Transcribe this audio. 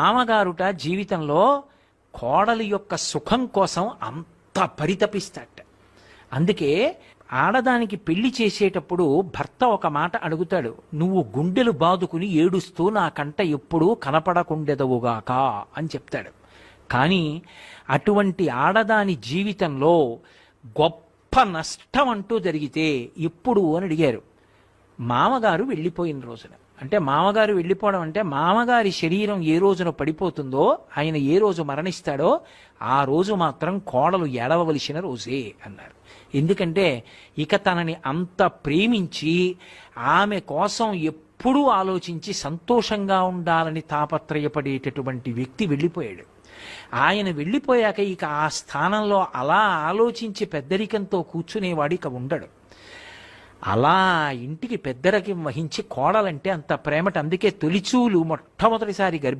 మామగారుట జీవితంలో కోడలి యొక్క సుఖం కోసం అంత పరితపిస్తాట అందుకే ఆడదానికి పెళ్ళి చేసేటప్పుడు భర్త ఒక మాట అడుగుతాడు. నువ్వు గుండెలు బాదుకుని ఏడుస్తూ నా కంట ఎప్పుడూ కనపడకుండెదవుగాక అని చెప్తాడు. కానీ అటువంటి ఆడదాని జీవితంలో గొప్ప నష్టం అంటూ జరిగితే ఎప్పుడు అని అడిగారు. మామగారు వెళ్ళిపోయిన రోజున. అంటే మామగారు వెళ్ళిపోవడం అంటే మామగారి శరీరం ఏ రోజున పడిపోతుందో ఆయన ఏ రోజు మరణిస్తాడో ఆ రోజు మాత్రం కోడలు ఏడవలసిన రోజే అన్నారు. ఎందుకంటే ఇక తనని అంత ప్రేమించి ఆమె కోసం ఎప్పుడూ ఆలోచించి సంతోషంగా ఉండాలని తాపత్రయపడేటటువంటి వ్యక్తి వెళ్ళిపోయాడు. ఆయన వెళ్ళిపోయాక ఇక ఆ స్థానంలో అలా ఆలోచించి పెద్దరికంతో కూర్చునేవాడు ఇక ఉండడు. అలా ఇంటికి పెద్దరకి వహించి కోడలంటే అంత ప్రేమట అందుకే తొలిచూలు మొట్టమొదటిసారి గర్భ